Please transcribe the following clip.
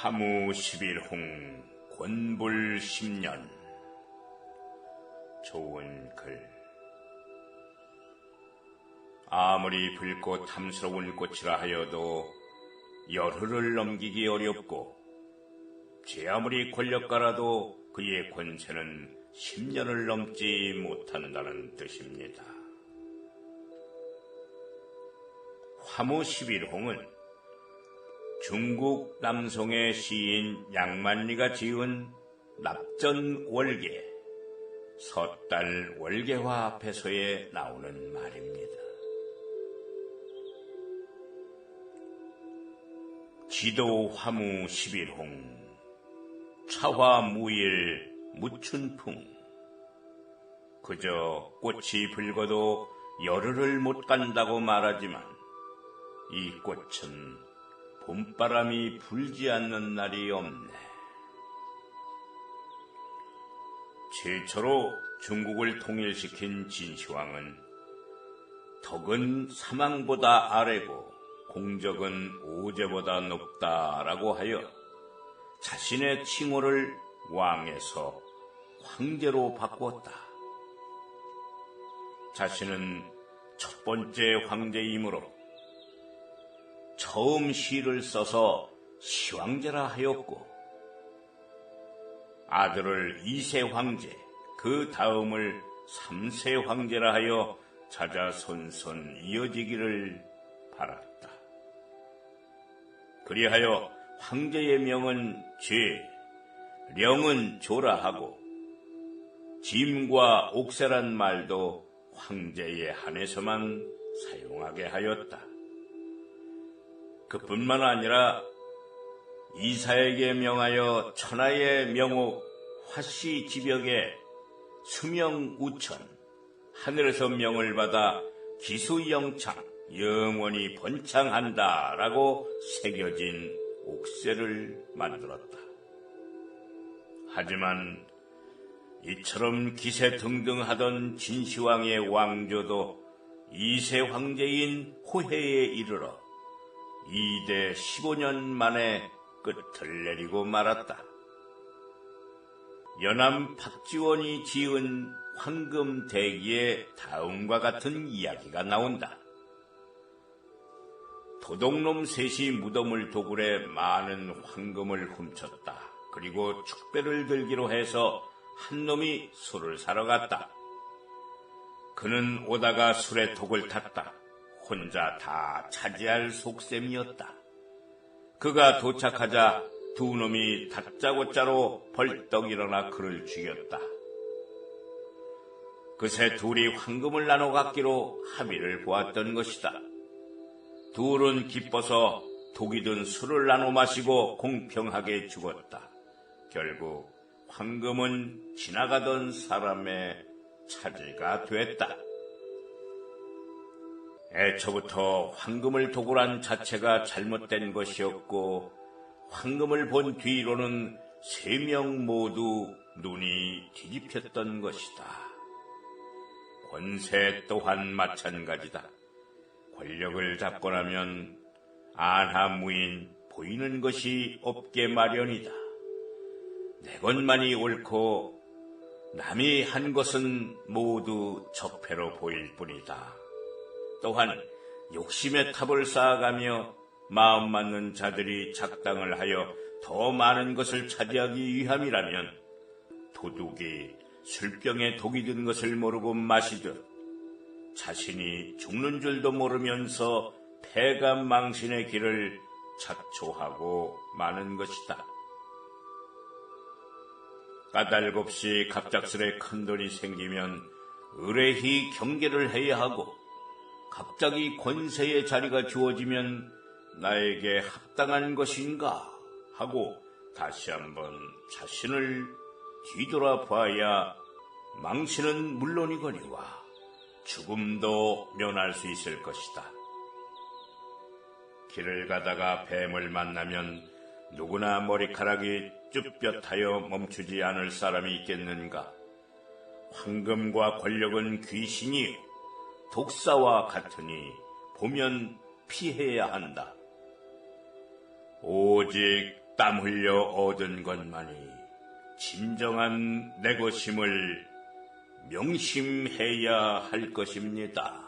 화무 11홍 권불 10년 좋은 글 아무리 붉고 탐스러운 꽃이라 하여도 열흘을 넘기기 어렵고 제 아무리 권력가라도 그의 권세는 10년을 넘지 못한다는 뜻입니다. 화무 11홍은 중국 남송의 시인 양만리가 지은 납전 월계, 섣달 월계화 앞에서에 나오는 말입니다. 지도 화무 11홍, 차화 무일 무춘풍, 그저 꽃이 붉어도 열흘을 못 간다고 말하지만 이 꽃은 봄바람이 불지 않는 날이 없네. 최초로 중국을 통일시킨 진시황은 덕은 사망보다 아래고 공적은 오제보다 높다라고 하여 자신의 칭호를 왕에서 황제로 바꾸었다. 자신은 첫 번째 황제이므로 처음 시를 써서 시황제라 하였고 아들을 이세 황제 그 다음을 삼세 황제라 하여 자자손손 이어지기를 바랐다. 그리하여 황제의 명은 죄, 령은 조라 하고 짐과 옥세란 말도 황제에 한해서만 사용하게 하였다. 그뿐만 아니라 이사에게 명하여 천하의 명옥 화씨 지벽에 수명 우천 하늘에서 명을 받아 기수영창 영원히 번창한다라고 새겨진 옥새를 만들었다. 하지만 이처럼 기세 등등하던 진시황의 왕조도 이세 황제인 호해에 이르러 2대 15년 만에 끝을 내리고 말았다. 연암 박지원이 지은 황금 대기에 다음과 같은 이야기가 나온다. 도둑놈 셋이 무덤을 도굴해 많은 황금을 훔쳤다. 그리고 축배를 들기로 해서 한 놈이 술을 사러 갔다. 그는 오다가 술에 독을 탔다. 혼자 다 차지할 속셈이었다. 그가 도착하자 두 놈이 다짜고짜로 벌떡 일어나 그를 죽였다. 그새 둘이 황금을 나눠 갖기로 합의를 보았던 것이다. 둘은 기뻐서 독이 든 술을 나눠 마시고 공평하게 죽었다. 결국 황금은 지나가던 사람의 차지가 됐다. 애초부터 황금을 도굴한 자체가 잘못된 것이었고 황금을 본 뒤로는 세 명 모두 눈이 뒤집혔던 것이다. 권세 또한 마찬가지다. 권력을 잡고 나면 안하무인 보이는 것이 없게 마련이다. 내 것만이 옳고 남이 한 것은 모두 적폐로 보일 뿐이다. 또한 욕심의 탑을 쌓아가며 마음 맞는 자들이 작당을 하여 더 많은 것을 차지하기 위함이라면 도둑이 술병에 독이 든 것을 모르고 마시듯 자신이 죽는 줄도 모르면서 폐감 망신의 길을 자초하고 마는 것이다. 까닭 없이 갑작스레 큰 돈이 생기면 의뢰히 경계를 해야 하고 갑자기 권세의 자리가 주어지면 나에게 합당한 것인가 하고 다시 한번 자신을 뒤돌아봐야 망신은 물론이거니와 죽음도 면할 수 있을 것이다. 길을 가다가 뱀을 만나면 누구나 머리카락이 쭈뼛하여 멈추지 않을 사람이 있겠는가? 황금과 권력은 귀신이요. 독사와 같으니 보면 피해야 한다. 오직 땀 흘려 얻은 것만이 진정한 내 것임을 명심해야 할 것입니다.